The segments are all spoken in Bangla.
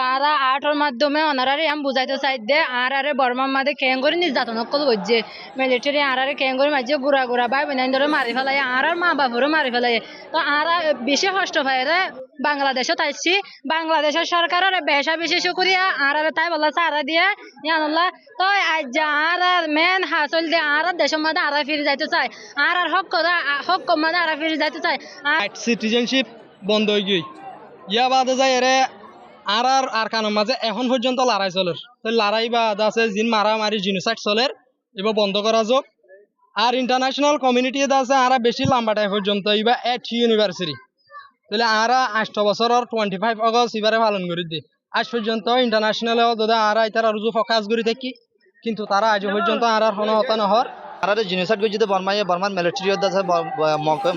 তারা আর্টর মাধ্যমে ওনারারে আম বুঝাইতে চাই দে আর আরে বর্মার মাঝে কেন করে নির্যাতন কল করছে। মিলিটারি আর আরে কেন করে মাঝে গুড়া গুড়া ভাই বোন ধরে মারি ফেলাই আর আর মা বাবারও মারি ফেলাই তো আর বেশি কষ্ট পায় রে, বাংলাদেশত আইছি, বাংলাদেশের সরকারের বেসা বিশেষ করিয়া আর আর তাই বলা সারা দিয়ে ইয়ানুল্লাহ তো আজ আর আর মেন হাসল দিয়ে আর আর দেশের মধ্যে আর ফিরে যাইতে চাই আর আর হক কথা হক কম মানে আর ফিরে যাইতে চাই আর সিটিজেনশিপ বন্ধ হয়ে গই। ইয়া বাদে যায় এরে আর আর আর কানের মাঝে এখন পর্যন্ত লড়াই চলের। লড়াই বা আছে, জিন মারামারি জিনোসাইড চলের। এবার বন্ধ করা যোগ আর ইন্টারন্যাশনাল কমিউনিটি আছে আর বেশি লম্বা টাইম পর্যন্ত এবার এট ইউনিভার্সিটি তাহলে আর আষ্ট বছরের টোয়েন্টি ফাইভ অগস্ট এবারে পালন করে দিয়ে আজ পর্যন্ত ইন্টারন্যাশনাল দাদা আর তারা রুজু ফকাস করে থাকি কিন্তু তারা আজ পর্যন্ত আর আর কোনো হতা নহর। আরে জিনিসাইড করে যদি বর্মায় বর্মার মিলিটারি আছে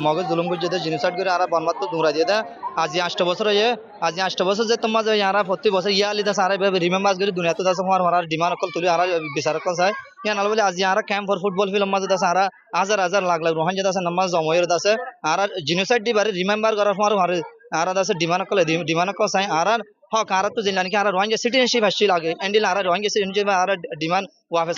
মগে জুলুম করে যদি জিনিসাইড করে আর বর্মার তো দূরা দিয়ে দেয়। আজি আষ্ট বছর হয়ে আজি আষ্ট বছর যে তোমার যে ইয়ারা প্রতি বছর ইয়া আলি দাস আর রিমেম্বার করে দুনিয়াতে দাস হওয়ার মারার ডিমান্ড কল তুলি আর বিচার কল চাই ইয়া নাল বলে আজি আর ক্যাম্প ফর ফুটবল ফিল্ম মাঝে দাস আর হাজার হাজার লাখ লাখ রোহান যেতে আছে নামাজ জময়ের দাসে আর জিনিসাইড দি বারে রিমেম্বার করার পর আর আর দাসে ডিমান্ড কল ডিমান্ড কল চাই আর হক আর তো জিনিস কি আর রোহাঙ্গা সিটিজেনশিপ আসছি লাগে এন্ডিল আর রোহাঙ্গা সিটিজেনশিপ আর ডিমান্ড ওয়াফেস